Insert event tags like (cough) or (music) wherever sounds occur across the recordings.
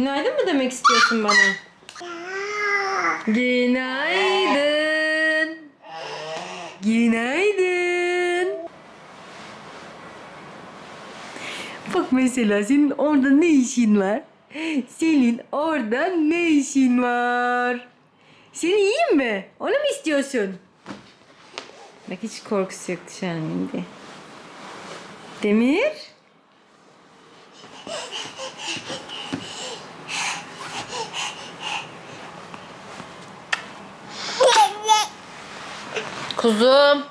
Günaydın mı demek istiyorsun bana? Günaydın. Günaydın. Bak mesela senin orada ne işin var? Senin orada ne işin var? Seni yiyeyim mi? Onu mu istiyorsun? Bak hiç korkusu an indi. Demir? Kuzum.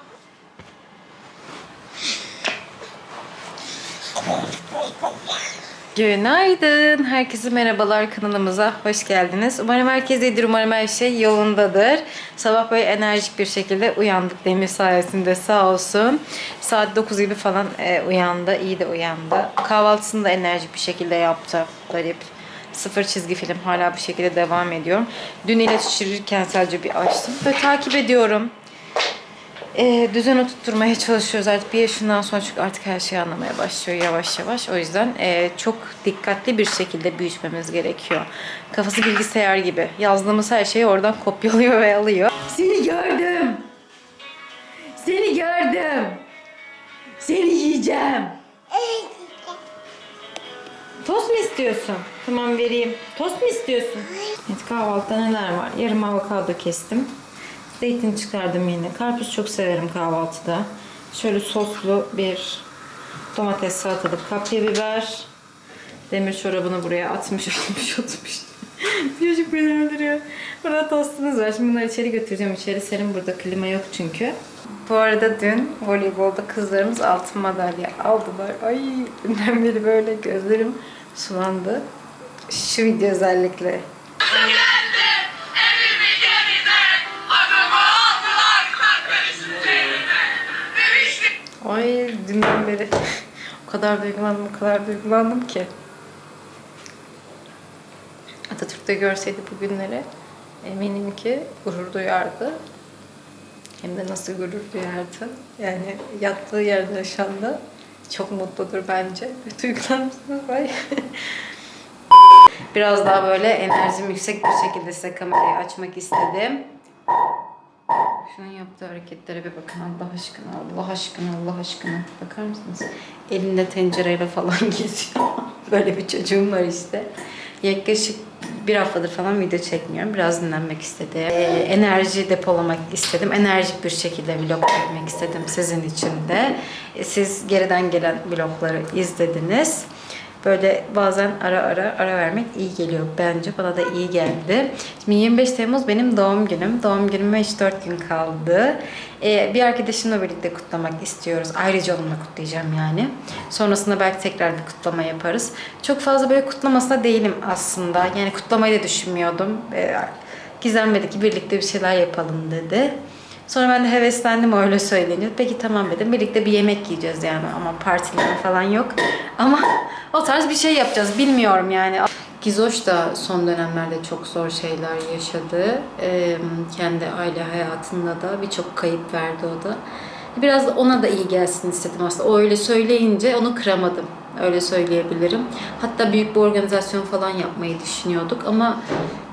Günaydın. Herkese merhabalar kanalımıza. Hoş geldiniz. Umarım herkes iyidir. Umarım her şey yolundadır. Sabah böyle enerjik bir şekilde uyandık Demir sayesinde sağ olsun. Saat 9 gibi falan e, uyandı. İyi de uyandı. Kahvaltısını da enerjik bir şekilde yaptı. Garip. Sıfır çizgi film hala bu şekilde devam ediyorum. Dün ilaç içirirken sadece bir açtım. Ve takip ediyorum. Ee, düzen oturtmaya çalışıyoruz artık bir yaşından sonra çünkü artık her şeyi anlamaya başlıyor yavaş yavaş. O yüzden e, çok dikkatli bir şekilde büyütmemiz gerekiyor. Kafası bilgisayar gibi. Yazdığımız her şeyi oradan kopyalıyor ve alıyor. Seni gördüm. Seni gördüm. Seni yiyeceğim. Tost mu istiyorsun? Tamam vereyim. Tost mu istiyorsun? Evet kahvaltıda neler var? Yarım avokado kestim. Zeytin çıkardım yine. Karpuz çok severim kahvaltıda. Şöyle soslu bir domates salatalık kapya biber. Demir çorabını buraya atmış (laughs) atmış atmış. Çocuk beni öldürüyor. Burada tostunuz var. Şimdi bunları içeri götüreceğim. İçeri serin burada klima yok çünkü. Bu arada dün voleybolda kızlarımız altın madalya aldılar. Ay dünden beri böyle gözlerim sulandı. Şu video özellikle. Ay dünden beri o kadar duygulandım, o kadar duygulandım ki. Atatürk'te görseydi bu günleri eminim ki gurur duyardı. Hem de nasıl gurur duyardı. Yani yattığı yerde şu anda çok mutludur bence. Duygulanmışsınız ay. (laughs) Biraz daha böyle enerjim yüksek bir şekilde size kamerayı açmak istedim. Şunun yaptığı hareketlere bir bakın Allah aşkına, Allah aşkına, Allah aşkına. Bakar mısınız? Elinde tencereyle falan (laughs) geziyor. Böyle bir çocuğum var işte. Yaklaşık bir haftadır falan video çekmiyorum. Biraz dinlenmek istedim. Ee, enerji depolamak istedim. Enerjik bir şekilde vlog çekmek istedim sizin için de. Siz geriden gelen vlogları izlediniz. Böyle bazen ara ara ara vermek iyi geliyor bence. Bana da iyi geldi. Şimdi 25 Temmuz benim doğum günüm. Doğum günüme hiç 4 gün kaldı. Ee, bir arkadaşımla birlikte kutlamak istiyoruz. Ayrıca onunla kutlayacağım yani. Sonrasında belki tekrar bir kutlama yaparız. Çok fazla böyle kutlamasına değilim aslında. Yani kutlamayı da düşünmüyordum. Ee, Gizem dedi ki birlikte bir şeyler yapalım dedi. Sonra ben de heveslendim öyle söyleniyor. Peki tamam dedim. Birlikte bir yemek yiyeceğiz yani ama partileme falan yok. Ama o tarz bir şey yapacağız. Bilmiyorum yani. Gizoş da son dönemlerde çok zor şeyler yaşadı. Ee, kendi aile hayatında da birçok kayıp verdi o da. Biraz ona da iyi gelsin istedim aslında. O öyle söyleyince onu kıramadım. Öyle söyleyebilirim. Hatta büyük bir organizasyon falan yapmayı düşünüyorduk ama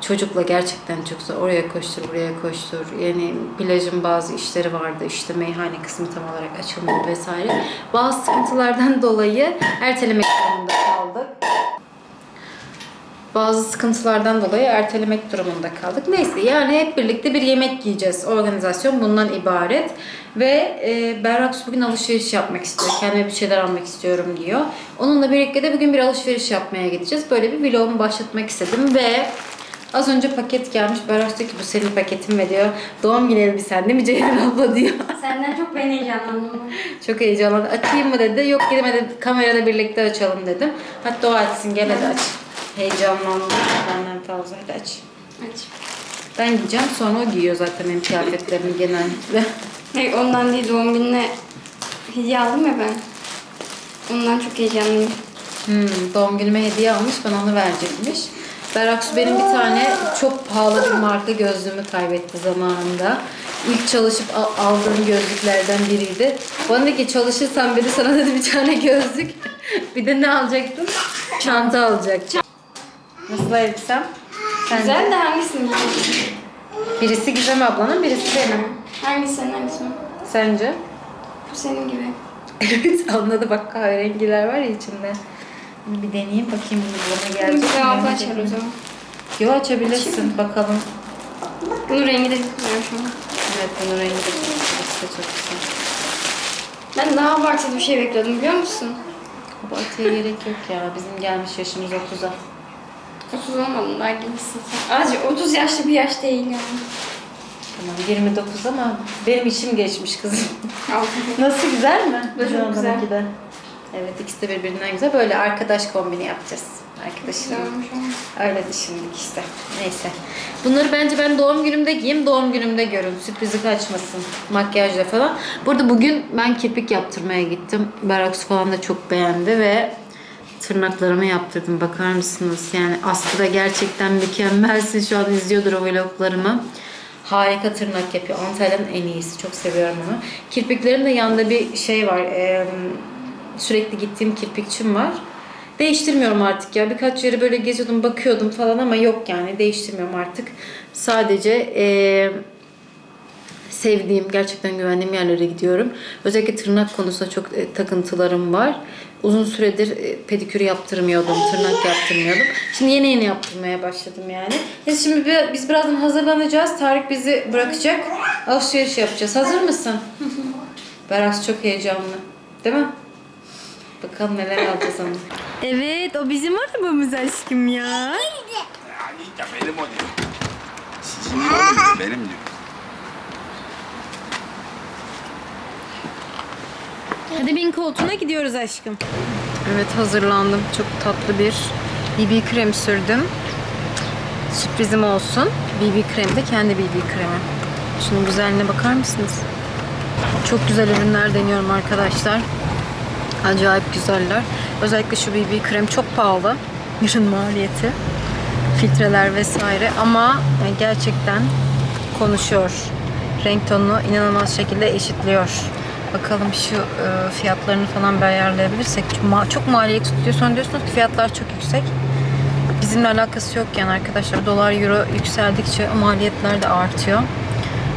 çocukla gerçekten çok zor. Oraya koştur, buraya koştur. Yani plajın bazı işleri vardı. İşte meyhane kısmı tam olarak açılmadı vesaire. Bazı sıkıntılardan (laughs) dolayı ertelemek durumunda kaldık bazı sıkıntılardan dolayı ertelemek durumunda kaldık. Neyse yani hep birlikte bir yemek yiyeceğiz. Organizasyon bundan ibaret. Ve e, Berrak bugün alışveriş yapmak istiyor. Kendime bir şeyler almak istiyorum diyor. Onunla birlikte de bugün bir alışveriş yapmaya gideceğiz. Böyle bir vlogumu başlatmak istedim ve az önce paket gelmiş. Berrak diyor ki bu senin paketin ve diyor doğum günü elbisen değil mi Ceylan abla diyor. Senden çok ben heyecanlandım. (laughs) Çok heyecanlandı. Açayım mı dedi. Yok hadi kamerada birlikte açalım dedim. Hatta o açsın gel hadi aç. Heyecanlandım benden fazla hadi aç. Aç. Ben giyeceğim sonra o giyiyor zaten benim kıyafetlerimi genellikle. Hayır ondan değil doğum gününe hediye aldım ya ben. Ondan çok heyecanlıyım. Hmm, doğum günüme hediye almış bana onu verecekmiş. Beraksu benim bir tane çok pahalı bir marka gözlüğümü kaybetti zamanında. İlk çalışıp al- aldığım gözlüklerden biriydi. Bana dedi ki çalışırsan dedi sana dedi bir tane (laughs) gözlük. bir de ne alacaktın? Çanta alacaktım. Nasıl elbisem? Sence? Güzel de hangisini giyiyorsun? Birisi Gizem ablanın, birisi benim. Hangisi senin hangisi o? Sence? Bu senin gibi. Evet anladı bak kahverengiler var ya içinde. Bir deneyeyim bakayım bunu bana gelecek. Güzel mi? abla açar o zaman. Yo açabilirsin bakalım. Bunun rengi de güzel şu an. Evet bunun rengi de güzel. Çok güzel. Ben daha abartılı bir şey bekliyordum biliyor musun? Abartıya gerek yok ya. Bizim gelmiş yaşımız 30'a. 30 olmadım daha gençsin sen. Azıcık 30 yaşlı bir yaş değil yani. Tamam 29 ama benim içim geçmiş kızım. (laughs) Nasıl güzel mi? Çok güzel. adamınki de. Evet ikisi de birbirinden güzel. Böyle arkadaş kombini yapacağız. Arkadaşım. Öyle düşündük işte. Neyse. Bunları bence ben doğum günümde giyeyim, doğum günümde görün. Sürprizi kaçmasın. Makyajla falan. Burada bugün ben kirpik yaptırmaya gittim. Berax falan da çok beğendi ve tırnaklarımı yaptırdım. Bakar mısınız? Yani Aslı da gerçekten mükemmelsin. Şu an izliyordur o vloglarımı. Harika tırnak yapıyor. Antalya'nın en iyisi. Çok seviyorum onu. Kirpiklerin de yanında bir şey var. Ee, sürekli gittiğim kirpikçim var. Değiştirmiyorum artık ya. Birkaç yere böyle geziyordum, bakıyordum falan ama yok yani. Değiştirmiyorum artık. Sadece eee, sevdiğim, gerçekten güvendiğim yerlere gidiyorum. Özellikle tırnak konusunda çok e, takıntılarım var. Uzun süredir e, pedikür yaptırmıyordum, tırnak yaptırmıyordum. Şimdi yeni yeni yaptırmaya başladım yani. Biz şimdi bir, biz birazdan hazırlanacağız. Tarık bizi bırakacak. Alışveriş yapacağız. Hazır mısın? Beras çok heyecanlı. Değil mi? Bakalım neler alacağız ama. Evet, o bizim arabamız aşkım ya. Yani benim o değil. Sizin benim diyor. Hadi bin koltuğuna gidiyoruz aşkım. Evet hazırlandım. Çok tatlı bir BB krem sürdüm. Sürprizim olsun. BB krem de kendi BB kremi. Şunun güzelliğine bakar mısınız? Çok güzel ürünler deniyorum arkadaşlar. Acayip güzeller. Özellikle şu BB krem çok pahalı. Ürün maliyeti. Filtreler vesaire ama yani gerçekten konuşuyor. Renk tonunu inanılmaz şekilde eşitliyor. Bakalım şu e, fiyatlarını falan bir ayarlayabilirsek. Çünkü ma- çok maliyet tutuyor. Sonra diyorsunuz ki fiyatlar çok yüksek. Bizimle alakası yok yani arkadaşlar. Dolar, euro yükseldikçe maliyetler de artıyor.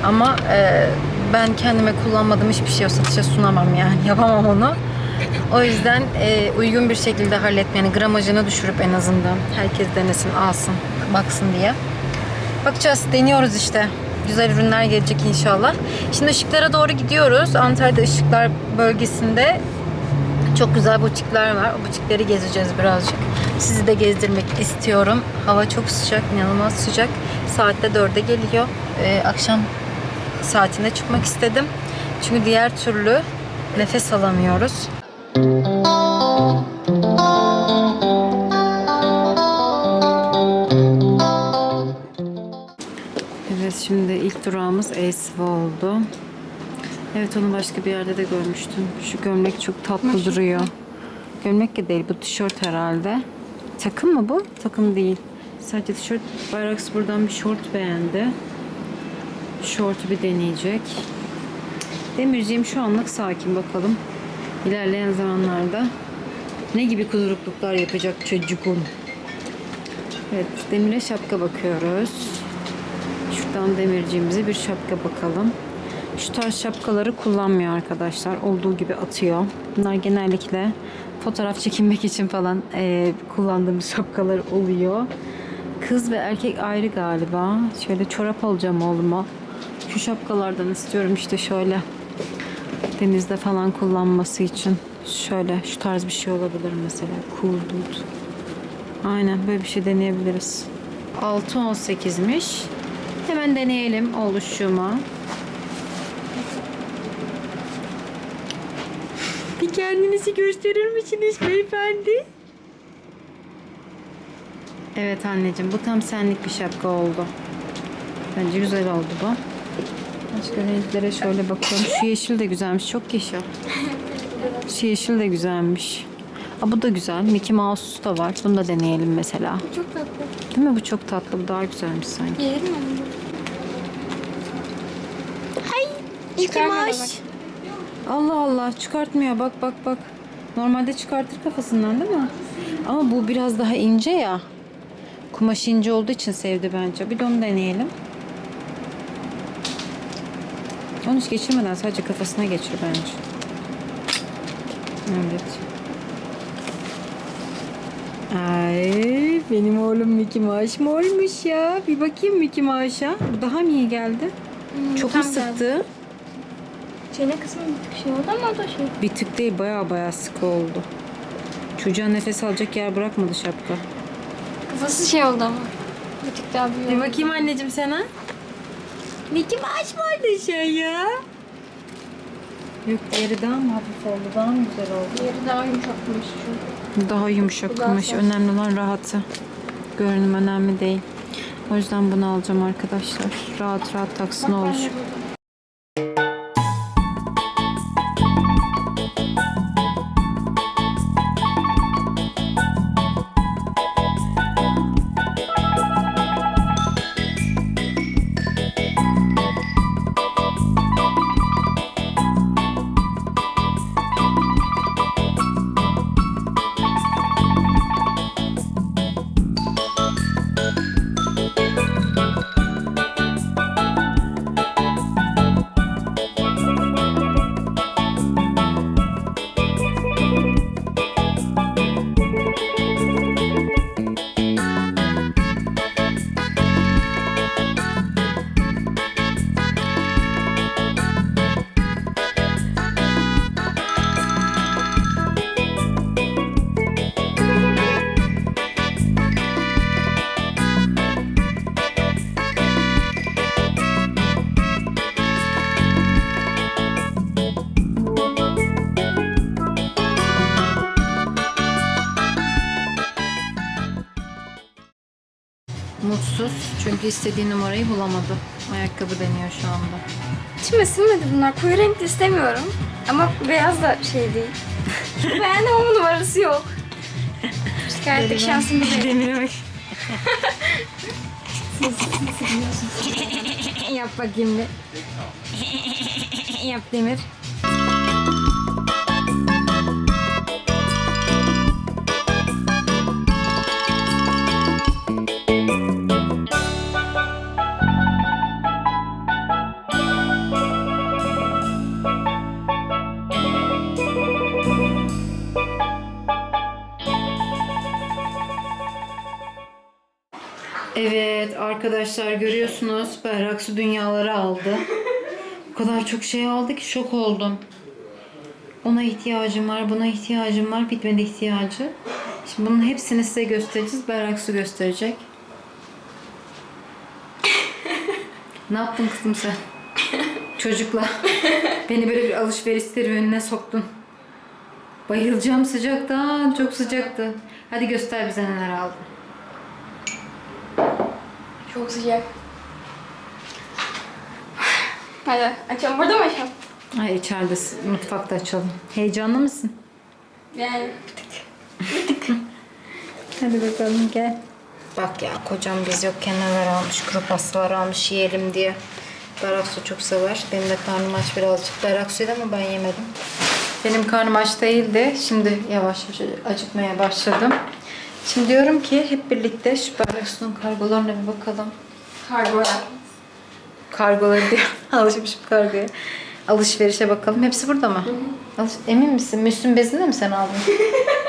Ama e, ben kendime kullanmadığım hiçbir şey satışa sunamam yani. (laughs) Yapamam onu. O yüzden e, uygun bir şekilde halletme, yani gramajını düşürüp en azından herkes denesin, alsın, baksın diye. Bakacağız, deniyoruz işte. Güzel ürünler gelecek inşallah. Şimdi ışıklara doğru gidiyoruz. Antalya'da ışıklar bölgesinde çok güzel butikler var. O butikleri gezeceğiz birazcık. Sizi de gezdirmek istiyorum. Hava çok sıcak, inanılmaz sıcak. Saatte 4'e geliyor. Ee, akşam saatinde çıkmak istedim. Çünkü diğer türlü nefes alamıyoruz. Evet şimdi ilk durağımız Esva oldu. Evet onu başka bir yerde de görmüştüm. Şu gömlek çok tatlı duruyor. Gömlek de değil bu tişört herhalde. Takım mı bu? Takım değil. Sadece tişört. Bayrax buradan bir şort beğendi. Şortu bir deneyecek. Demirciğim şu anlık sakin bakalım. İlerleyen zamanlarda ne gibi kuzurukluklar yapacak çocuğun. Evet Demir'e şapka bakıyoruz. Şuradan demirciğimize bir şapka bakalım. Şu tarz şapkaları kullanmıyor arkadaşlar. Olduğu gibi atıyor. Bunlar genellikle fotoğraf çekinmek için falan eee, kullandığımız şapkalar oluyor. Kız ve erkek ayrı galiba. Şöyle çorap alacağım oğluma. Şu şapkalardan istiyorum işte şöyle. Denizde falan kullanması için. Şöyle şu tarz bir şey olabilir mesela. Cool dude. Aynen böyle bir şey deneyebiliriz. 6.18'miş. Hemen deneyelim oluşuma. Bir kendinizi gösterir misiniz beyefendi? Evet anneciğim bu tam senlik bir şapka oldu. Bence güzel oldu bu. Başka renklere şöyle bakalım. Şu yeşil de güzelmiş. Çok yeşil. Şu yeşil de güzelmiş. Aa, bu da güzel. Mickey Mouse da var. Bunu da deneyelim mesela. Çok tatlı. Değil mi? Bu çok tatlı. Bu daha güzelmiş sanki. Gelir mi? Çıkarmadı Allah Allah çıkartmıyor. Bak bak bak. Normalde çıkartır kafasından değil mi? Ama bu biraz daha ince ya. Kumaş ince olduğu için sevdi bence. Bir de onu deneyelim. Onu hiç geçirmeden sadece kafasına geçir bence. Evet. Ay benim oğlum Mickey Mouse mu olmuş ya? Bir bakayım Mickey Mouse'a. Daha mı iyi geldi? Çok mu tam geldi. Çene kısmı bir tık şey oldu ama o da şey. Bir tık değil baya baya sıkı oldu. Çocuğa nefes alacak yer bırakmadı şapka. Kafası şey oldu ama. Bir tık daha büyük. Bir bakayım anneciğim sana. Mickey Mouse mı oldu şu ya? Yok diğeri daha mı hafif oldu? Daha mı güzel oldu? Diğeri daha yumuşakmış çünkü. Daha yumuşak Bu daha kumaş. sert. Önemli olan rahatı. Görünüm önemli değil. O yüzden bunu alacağım arkadaşlar. Rahat rahat taksın olur. Mutsuz çünkü istediği numarayı bulamadı. Ayakkabı deniyor şu anda. İçime sinmedi bunlar. Koyu renkli istemiyorum. Ama beyaz da şey değil. Beğendim ama numarası yok. Şikayetlik şansım değil. Bak. Yap bakayım bir. Yap Demir. Evet arkadaşlar görüyorsunuz Berrak su dünyaları aldı. O kadar çok şey aldı ki şok oldum. Ona ihtiyacım var, buna ihtiyacım var, bitmedi ihtiyacı. Şimdi bunun hepsini size göstereceğiz. Berrak su gösterecek. ne yaptın kızım sen? Çocukla. Beni böyle bir alışveriş serüvenine soktun. Bayılacağım sıcaktan. Çok sıcaktı. Hadi göster bize neler aldın. Çok sıcak. Hadi açalım. Burada mı açalım? Ay içeride mutfakta açalım. Heyecanlı mısın? Yani (laughs) Hadi bakalım gel. Bak ya kocam biz yokken neler almış. Kuru pastalar almış yiyelim diye. Beraksu çok sever. Benim de karnım aç birazcık. Beraksuydu ama ben yemedim. Benim karnım aç değildi. Şimdi yavaş yavaş acıkmaya başladım. Şimdi diyorum ki hep birlikte şu Beraksu'nun kargolarına bir bakalım. kargo. Kargoları diye (laughs) alışmışım kargoya. Alışverişe bakalım. Hepsi burada mı? Alış- Emin misin? Müslüm bezini de mi sen aldın? (laughs)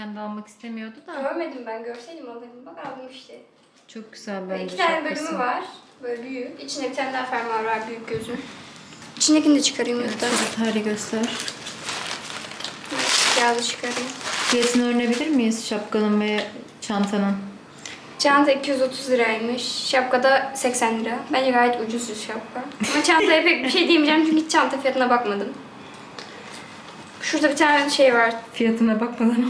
kendi almak istemiyordu da. Görmedim ben. Görseydim alırdım. Bak aldım işte. Çok güzel Böyle bence iki tane şapkası. bölümü var. Böyle büyük. İçinde bir tane daha fermuar var büyük gözün. İçindekini de çıkarayım hatta. Şöyle tarih göster. Kağıdı çıkarayım. Fiyatını öğrenebilir miyiz şapkanın ve çantanın? Çanta 230 liraymış. Şapka da 80 lira. Bence gayet ucuz bir şapka. Ama çantaya pek bir şey diyemeyeceğim çünkü hiç çanta fiyatına bakmadım. Şurada bir tane şey var. Fiyatına bakmadan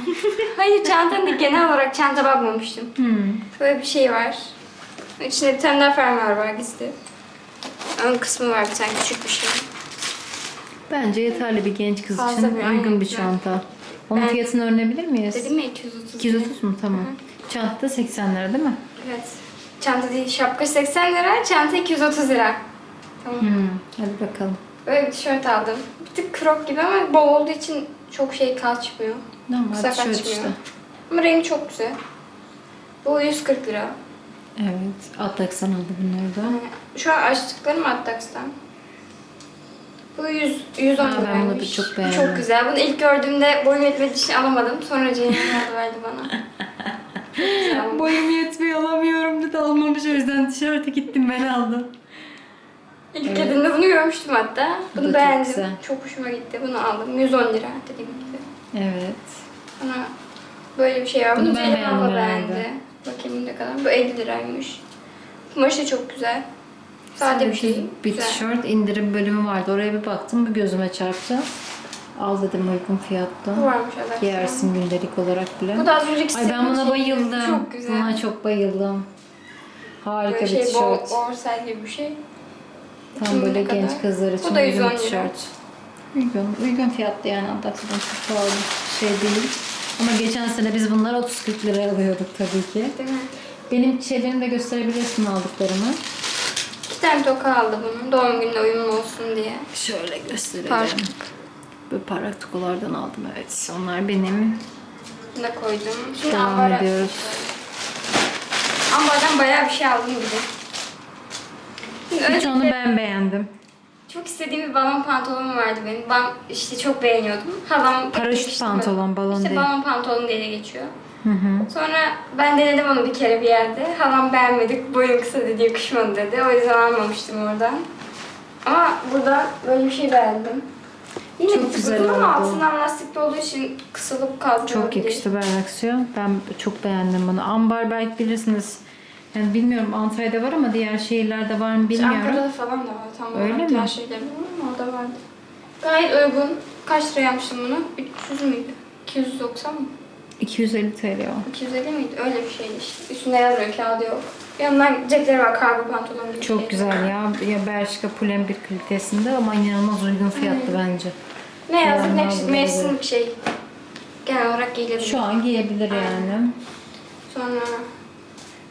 Hayır çantanın da genel olarak çanta bakmamıştım. hmm. Böyle bir şey var. İçinde bir tane daha fermuar var gizli. Ön kısmı var bir tane küçük bir şey. Bence yeterli bir genç kız Fazla için bir, uygun aynen, bir güzel. çanta. Onun Ben- fiyatını öğrenebilir miyiz? Dedim ya 230. 230 mu? Tamam. Çanta da 80 lira değil mi? Evet. Çanta değil şapka 80 lira, çanta 230 lira. Tamam. Hmm. Hadi bakalım. Böyle bir tişört aldım. Bir tık crop gibi ama bol olduğu için çok şey kaçmıyor. Normal Kısa tişört kaçmıyor. işte. Ama rengi çok güzel. Bu 140 lira. Evet. Atlax'tan aldı bunları da. Şu an açtıklarım Attax'tan. Bu 100, 110 Aa, ben bunu da çok beğendim. Çok güzel. Bunu ilk gördüğümde boyum yetmediği için alamadım. Sonra Ceylan aldı verdi bana. (laughs) Boyum yetmiyor alamıyorum dedi almamış o yüzden tişörtü gittim ben aldım. İlk Evet. geldiğinde bunu görmüştüm hatta. Bu da Bunu çok beğendim. güzel. Çok hoşuma gitti. Bunu aldım. 110 lira dediğim gibi. Evet. Sonra böyle bir şey var. Bunu Bunu ben Ceylan abla beğendim beğendi. Bakayım ne kadar. Bu 50 liraymış. Kumaşı da çok güzel. Sade bir şey. Bir Güzel. tişört indirim bölümü vardı. Oraya bir baktım. Bu gözüme çarptı. Al dedim uygun fiyatta. Bu varmış Alexa. Giyersin gündelik olarak bile. Bu da az önceki Ay ben buna şeyi. bayıldım. Çok güzel. Buna çok bayıldım. Harika Böyle bir şey tişört. oversize gibi bir şey. Tam böyle kadar? genç kızlar için Bu da uygun 110 bir lira. tişört. Uygun, uygun fiyatlı yani Adapteden çok pahalı şey değil. Ama geçen sene biz bunları 30-40 liraya alıyorduk tabii ki. Değil mi? Benim şeylerimi de gösterebilirsin aldıklarımı. İki tane toka aldı bunun. Doğum gününe uyumlu olsun diye. Şöyle gösterelim. Par- Böyle parlak tokalardan aldım evet. Onlar benim. Bunu da koydum. Şimdi Devam ambara ediyoruz. Ambardan bayağı bir şey aldım gibi. Tane öncelikle ben beğendim. çok istediğim bir balon pantolonum vardı benim. Ben işte çok beğeniyordum. Halam Paraşüt pantolon, balon işte değil. balon pantolon diye geçiyor. Hı hı. Sonra ben denedim onu bir kere bir yerde. Halam beğenmedik, boyun kısa dedi, yakışmadı dedi. O yüzden almamıştım oradan. Ama burada böyle bir şey beğendim. Yine Çok güzel uzun ama oldu. altından lastikli olduğu için kısılıp kalkıyor. Çok yakıştı ben aksiyon. Ben çok beğendim bunu. Ambar belki bilirsiniz. Yani bilmiyorum Antalya'da var ama diğer şehirlerde var mı bilmiyorum. Ankara'da falan da var. Tam Öyle mi? diğer şeyler bilmiyorum ama orada vardı. Gayet uygun. Kaç liraya yapmıştım bunu? 300 müydü? 290 mı? 250 TL o. 250 miydi? Öyle bir şeydi işte. Üstünde yazmıyor, kağıdı yok. Yanından cepleri var, kargo pantolon gibi Çok şey. güzel ya. Ya Bershka Pull&Bear kalitesinde ama inanılmaz uygun fiyatlı bence. Ne yazık ne aldım, mevsim bir şey. Genel olarak giyilebilir. Şu an giyebilir yani. Sonra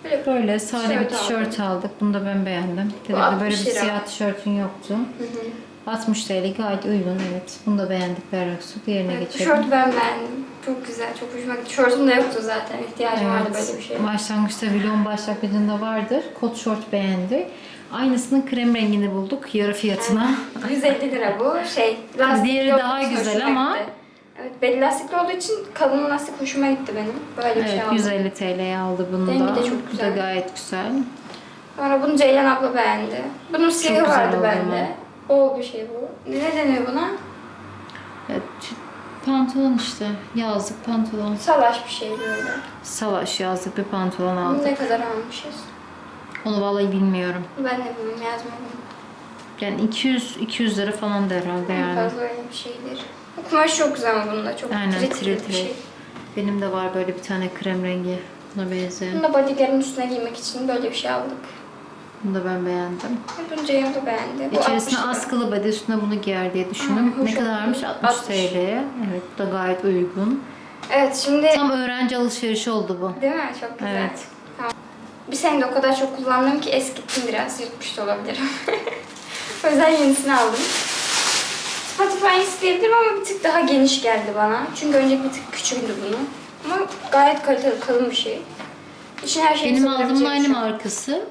böyle Böyle sade bir Tişört tişört aldık. Bunu da ben beğendim. Bu Dedi, 60 böyle bir lira. siyah tişörtün yoktu. Hı hı. 60 TL gayet uygun evet. Bunu da beğendik Berraksu. Diğerine Evet, geçelim. şortu ben beğendim. Çok güzel, çok hoşuma gitti. Şortum da yoktu zaten. İhtiyacım vardı böyle bir şey. Başlangıçta vlog başlangıcında vardır. Kot şort beğendi. Aynısının krem rengini bulduk yarı fiyatına. 150 (laughs) lira bu. Şey, Diğeri daha güzel ama- gitti. Evet, belli lastikli olduğu için kalın lastik hoşuma gitti benim. Böyle bir şey aldım. 150 TL'ye aldı bunu Rengi da. de çok Bu da güzel. gayet güzel. Sonra bunu Ceylan abla beğendi. Bunun siyahı güzel vardı oldu bende. Bol bir şey bu. Ne deniyor buna? Evet, pantolon işte. Yazlık pantolon. Salaş bir şey böyle. Savaş yazlık bir pantolon Bunu aldık. ne kadar almışız? Onu vallahi bilmiyorum. Ben de bilmiyorum yazmadım. Yani 200 200 lira falan da herhalde En yani. fazla öyle bir şeydir. Kumaş çok güzel ama bunda çok Aynen tiril tiril bir şey. Benim de var böyle bir tane krem rengi. Buna benzeyen. Bunu da bodylerin üstüne giymek için böyle bir şey aldık. Bunu da ben beğendim. Bunu Ceylan da beğendi. Bu İçerisine 60 lira. askılı body üstüne bunu giyer diye düşündüm. Hı, hoş ne kadarmış? oldu. 60 60. TL'ye. Evet bu da gayet uygun. Evet şimdi Tam öğrenci alışverişi oldu bu. değil mi? Çok güzel. Evet. Tamam. Bir senede o kadar çok kullandım ki eskittim biraz. Yırtmış da olabilirim. (laughs) o yüzden yenisini aldım. Spotify isteyebilirim ama bir tık daha geniş geldi bana. Çünkü önceki bir tık küçüktü bunun. Ama gayet kaliteli kalın bir şey. İçine her şeyi Benim aldığımın sığdırabileceğim aynı bir şey. markası.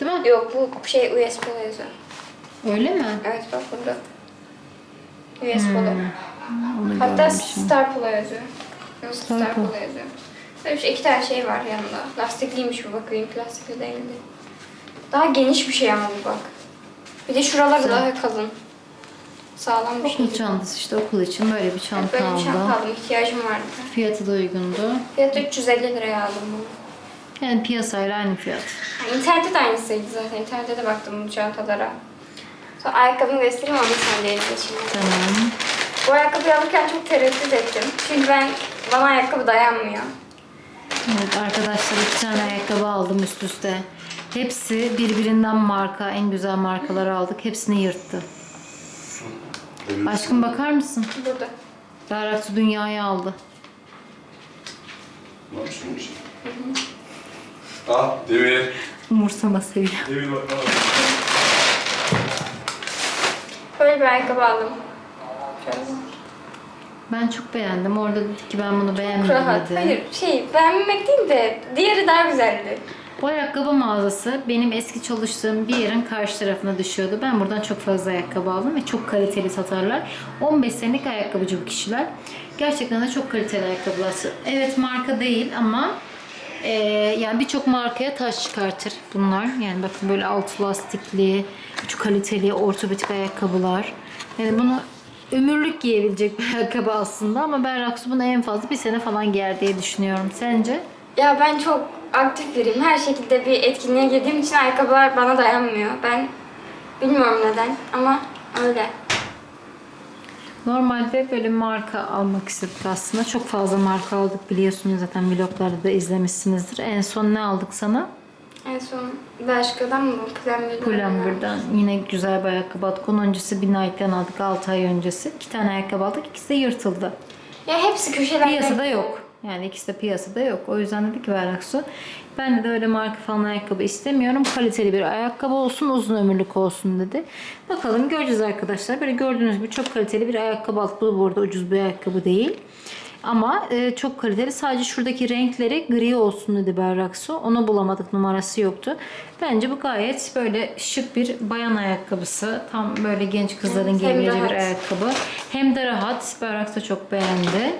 Değil mi? Yok bu şey USB yazıyor. Öyle mi? Evet bak burada. USB Hmm. Onu Hatta görmemişim. Star Polo yazıyor. Yok Star Star Polo. Polo yazıyor. Böyle bir şey, iki tane şey var yanında. Lastikliymiş bu bakayım. Lastikli değildi. Daha geniş bir şey ama bu bak. Bir de şuraları daha kalın. Sağlam bir şey. Okul çantası işte okul için böyle bir çanta böyle bir aldım. çanta aldım. İhtiyacım vardı. Fiyatı da uygundu. Fiyatı 350 liraya aldım bunu. Yani piyasayla aynı fiyat. Yani internette de aynısıydı zaten. İnternette de baktım bu çantalara. Sonra ayakkabımı göstereyim ama sen de geçeyim. Tamam. Bu ayakkabıyı alırken çok tereddüt ettim. Çünkü ben bana ayakkabı dayanmıyor. Evet arkadaşlar iki tane ayakkabı aldım üst üste. Hepsi birbirinden marka, en güzel markaları aldık. Hepsini yırttı. Aşkım bakar mısın? Burada. Berraksu dünyayı aldı. Ne yapıyorsun şey? Ah Demir. Umursama seviyor. Demir bak. Böyle bir ayakkabı aldım. Ben çok beğendim. Orada dedi ki ben bunu beğenmedim Rahat. dedi. Hayır şey beğenmemek değil de diğeri daha güzeldi. Bu ayakkabı mağazası benim eski çalıştığım bir yerin karşı tarafına düşüyordu. Ben buradan çok fazla ayakkabı aldım ve çok kaliteli satarlar. 15 senelik ayakkabıcı bu kişiler. Gerçekten de çok kaliteli ayakkabılar. Evet marka değil ama e, yani birçok markaya taş çıkartır bunlar. Yani bakın böyle alt lastikli, çok kaliteli ortopedik ayakkabılar. Yani bunu ömürlük giyebilecek bir ayakkabı aslında ama ben Raksu bunu en fazla bir sene falan giyer diye düşünüyorum. Sence? Ya ben çok aktif biriyim. Her şekilde bir etkinliğe girdiğim için ayakkabılar bana dayanmıyor. Ben bilmiyorum neden ama öyle. Normalde böyle marka almak istedik aslında. Çok fazla marka aldık biliyorsunuz zaten vloglarda da izlemişsinizdir. En son ne aldık sana? En son Bershka'dan mı? Pull&Bear'dan? Pull&Bear'dan yine güzel bir ayakkabı aldık. Onun öncesi bir Nike'den aldık 6 ay öncesi. İki tane ayakkabı aldık. İkisi de yırtıldı. Ya hepsi köşelerde. Piyasada yok. Yani ikisi de piyasada yok. O yüzden dedi ki Berraksu ben de öyle marka falan ayakkabı istemiyorum. Kaliteli bir ayakkabı olsun, uzun ömürlük olsun dedi. Bakalım göreceğiz arkadaşlar. Böyle gördüğünüz gibi çok kaliteli bir ayakkabı aldık. Bu bu arada ucuz bir ayakkabı değil. Ama e, çok kaliteli. Sadece şuradaki renkleri gri olsun dedi Berraksu. Onu bulamadık. Numarası yoktu. Bence bu gayet böyle şık bir bayan ayakkabısı. Tam böyle genç kızların giyebileceği bir ayakkabı. Hem de rahat. Berrak da çok beğendi.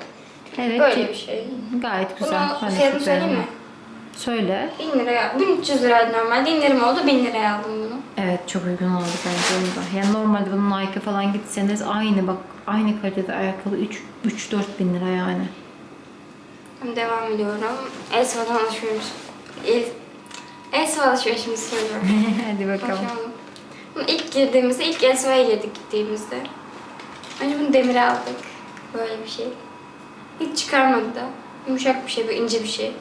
Evet. Böyle bir şey. Gayet güzel. Bunu Ben de fiyatını çok söyleyeyim beğendim. mi? Söyle. 1000 liraya, 1300 liraydı normalde. İndirim oldu 1000 liraya aldım bunu. Evet çok uygun oldu bence onu da. Yani normalde bunun Nike falan gitseniz aynı bak aynı kalitede ayakkabı 3-4 bin lira yani. Devam ediyorum. Elsa'dan alışveriş. El, Elsa alışverişimizi söylüyorum. (laughs) Hadi bakalım. Konuşamadım. Bunu ilk girdiğimizde, ilk Elsa'ya girdik gittiğimizde. Önce bunu demire aldık. Böyle bir şey. Hiç çıkarmadı da. Yumuşak bir şey, böyle ince bir şey.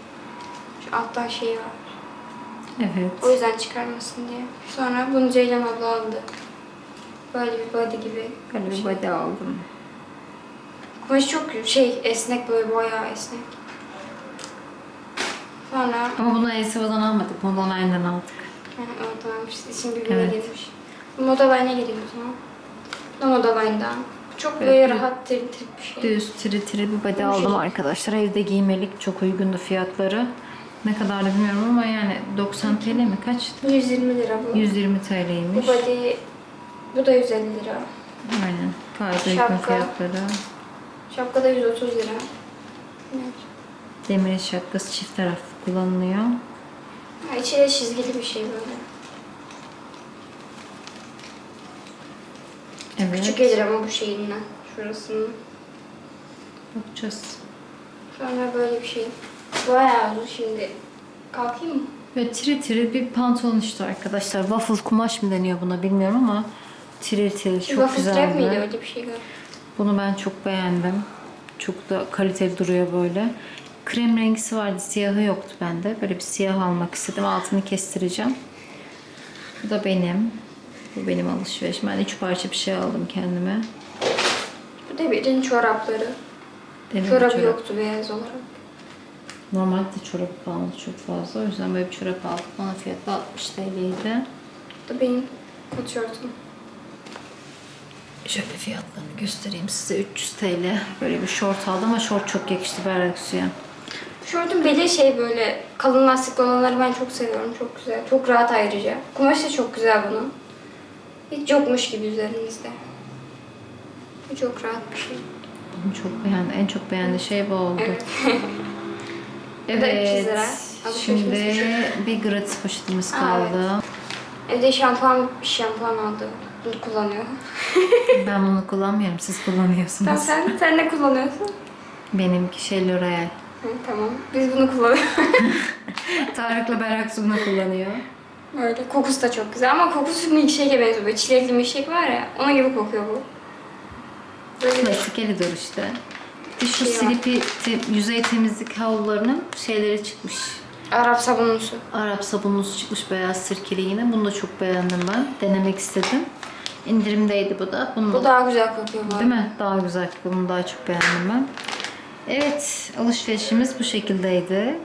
Şu alttan şey var. O Evet. yüzden çıkarmasın diye. Sonra bunu Ceylan abla aldı. Böyle bir body gibi. Böyle bir body aldım. Kumaş çok şey esnek böyle bayağı esnek. Sonra Ama bunu Elseva'dan almadık. Moda Line'dan aldık. yani oradan almış. Şimdi birbirine Evet. girmiş. Moda Line'e geliyor o zaman. Da Moda Line'dan. Çok Evet, böyle düz- rahat trik bir şey. Düz tiri tiri bir body aldım arkadaşlar. Evde giymelik çok uygundu fiyatları. Ne kadar da bilmiyorum ama yani 90 TL mi kaçtı? 120 lira bu. 120 Bu TL'ymiş. body bu da 150 lira. Aynen. Gayet uygun fiyatları. Şapka da 130 lira. Evet. Demir şapkası çift taraflı kullanılıyor. Ha, içi de çizgili bir şey böyle. Evet. Küçük gelir ama bu şeyinden. Şurasının. Bakacağız. Sonra böyle bir şey. Bayağı uzun şimdi. Kalkayım mı? Böyle tiri tiri bir pantolon işte arkadaşlar. Waffle kumaş mı deniyor buna bilmiyorum ama tiri tiri çok Waffle strap miydi güzeldi. öyle bir şey galiba. Bunu ben çok beğendim. Çok da kaliteli duruyor böyle. Krem rengisi vardı, siyahı yoktu bende. Böyle bir siyah almak istedim. Altını kestireceğim. Bu da benim. Bu benim alışverişim. Ben üç parça bir şey aldım kendime. Bu da birinin çorapları. Benim Çorabı çorap- yoktu beyaz olarak. Normalde çorap kalmadı çok fazla. O yüzden böyle bir çorap aldım. Bana fiyatı 60 TL'ydi. Bu da benim kot şortum. Şöyle fiyatlarını göstereyim size. 300 TL. Böyle bir şort aldım ama şort çok yakıştı Berrak Su'ya. Şortun beli şey böyle kalın lastikli olanları ben çok seviyorum. Çok güzel. Çok rahat ayrıca. Kumaşı da çok güzel bunun. Hiç yokmuş gibi üzerinizde. Bu çok rahat bir şey. Çok beğendi. En çok beğendiği şey bu oldu. Evet. Bu da 300 lira. Şimdi bir gratis poşetimiz Aa, kaldı. Evde şampuan, bir şampuan aldı. Bunu kullanıyor. (laughs) Ben bunu kullanmıyorum. Siz kullanıyorsunuz. Tamam sen, sen ne kullanıyorsun? Benimki şey L'Oreal. Hı, tamam. Biz bunu kullanıyoruz. (laughs) Tarık'la Berrak Su bunu kullanıyor. Öyle. Kokusu da çok güzel ama kokusu milkshake'e benziyor. Böyle çilekli milkshake var ya, ona gibi kokuyor bu. Böyle Klasik Elidor işte. Bir şu Şey silipi te- yüzey temizlik havlularının şeyleri çıkmış. Arap sabunlusu. Arap sabunlusu çıkmış beyaz sirkeli yine. Bunu da çok beğendim ben. Denemek istedim. İndirimdeydi bu da. Bunu Bu daha güzel kokuyor bu Değil mi? Daha güzel. Bunu daha çok beğendim ben. Evet, alışverişimiz bu şekildeydi.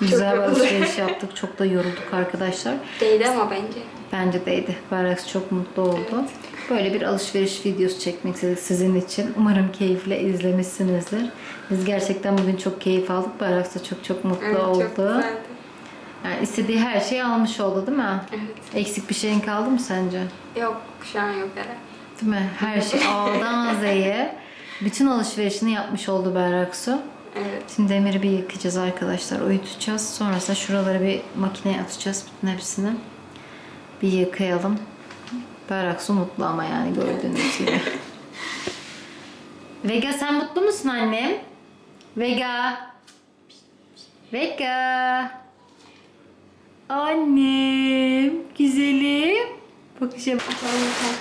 Güzel bir yorulduk. alışveriş yaptık. Çok da yorulduk arkadaşlar. Değdi ama bence. Bence değdi. Barax çok mutlu oldu. Böyle bir alışveriş videosu çekmek istedik sizin için. Umarım keyifle izlemişsinizdir. Biz gerçekten bugün çok keyif aldık. Barax da çok çok mutlu Evet, oldu. çok güzeldi. Yani istediği her şeyi almış oldu değil mi? Evet. Eksik bir şeyin kaldı mı sence? Yok şu an yok herhalde. Değil mi? Her şey (laughs) A'dan Z'ye bütün alışverişini yapmış oldu Berraksu. Evet. Şimdi demiri bir yıkayacağız arkadaşlar. Uyutacağız. Sonrasında şuraları bir makineye atacağız bütün hepsini. Bir yıkayalım. Berraksu mutlu ama yani gördüğünüz gibi. (laughs) Vega sen mutlu musun annem? Vega. Vega. Annem. Güzelim. Bakışa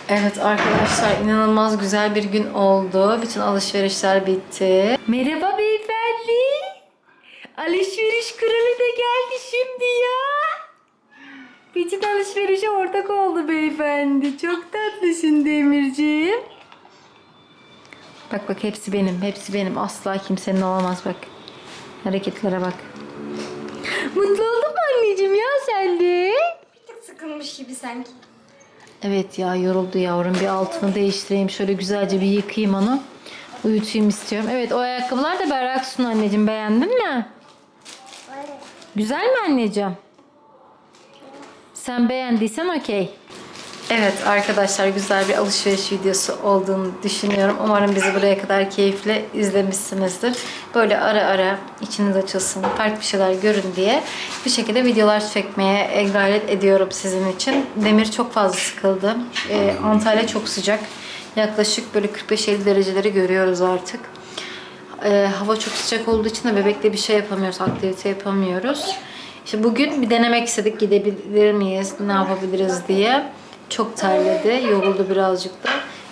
Evet arkadaşlar inanılmaz güzel bir gün oldu. Bütün alışverişler bitti. Merhaba beyefendi. Alışveriş kralı da geldi şimdi ya. Bütün alışverişe ortak oldu beyefendi. Çok tatlısın Demirciğim. Bak bak hepsi benim. Hepsi benim. Asla kimsenin olamaz bak. Hareketlere bak. Mutlu oldun mu anneciğim ya sen de? Bir tık sıkılmış gibi sanki. Evet ya yoruldu yavrum. Bir altını değiştireyim. Şöyle güzelce bir yıkayayım onu. Uyutayım istiyorum. Evet o ayakkabılar da Berraksun anneciğim. Beğendin mi? Güzel mi anneciğim? Sen beğendiysen okey. Evet arkadaşlar güzel bir alışveriş videosu olduğunu düşünüyorum. Umarım bizi buraya kadar keyifle izlemişsinizdir. Böyle ara ara içiniz açılsın, farklı bir şeyler görün diye bir şekilde videolar çekmeye e, gayret ediyorum sizin için. Demir çok fazla sıkıldı. Ee, Antalya çok sıcak. Yaklaşık böyle 45-50 dereceleri görüyoruz artık. Ee, hava çok sıcak olduğu için de bebekle bir şey yapamıyoruz, aktivite yapamıyoruz. İşte bugün bir denemek istedik gidebilir miyiz, ne yapabiliriz diye. Çok terledi, yoruldu birazcık da.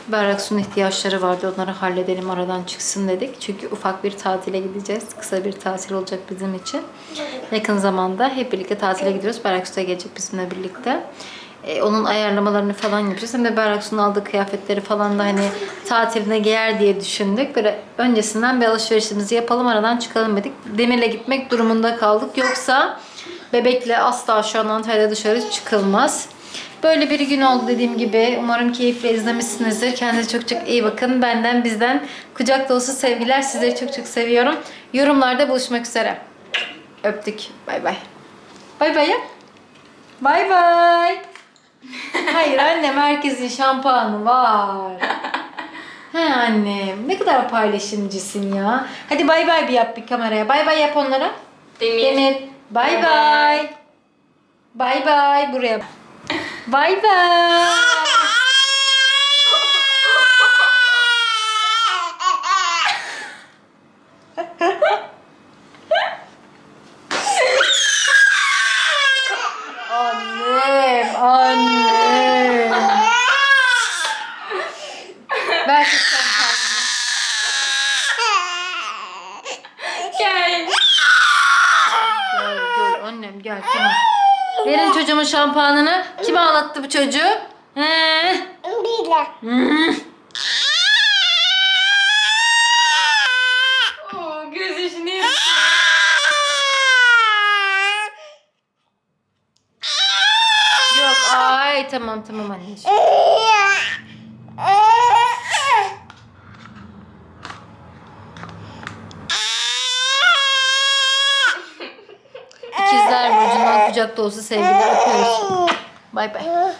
Berraksu'nun ihtiyaçları vardı, onları halledelim aradan çıksın dedik. Çünkü ufak bir tatile gideceğiz. Kısa bir tatil olacak bizim için. Yakın zamanda hep birlikte tatile gidiyoruz. Berraksu da gelecek bizimle birlikte. E, onun ayarlamalarını falan yapacağız. Hem de Berraksu'nun aldığı kıyafetleri falan da hani tatiline giyer diye düşündük. Böyle öncesinden bir alışverişimizi yapalım aradan çıkalım dedik. Demir'le gitmek durumunda kaldık. Yoksa bebekle asla şu an Antalya'da dışarı çıkılmaz. Böyle bir gün oldu dediğim gibi. Umarım keyifle izlemişsinizdir. Kendinize çok çok iyi bakın. Benden bizden kucak dolusu sevgiler. Sizleri çok çok seviyorum. Yorumlarda buluşmak üzere. Öptük. Bay bay. Bay bay yap. Bay bay. Hayır annem herkesin şampuanı var. He annem ne kadar paylaşımcısın ya. Hadi bay bay bir yap bir kameraya. Bay bay yap onlara. Demir. Demir. Bay Bay bay. Bay bay buraya. Bay bay. (laughs) Annem, annem. Ver şu şampuanını. Gel. Gel, gel annem gel tamam. Verin çocuğumun şampuanını. Kim ağlattı bu çocuğu?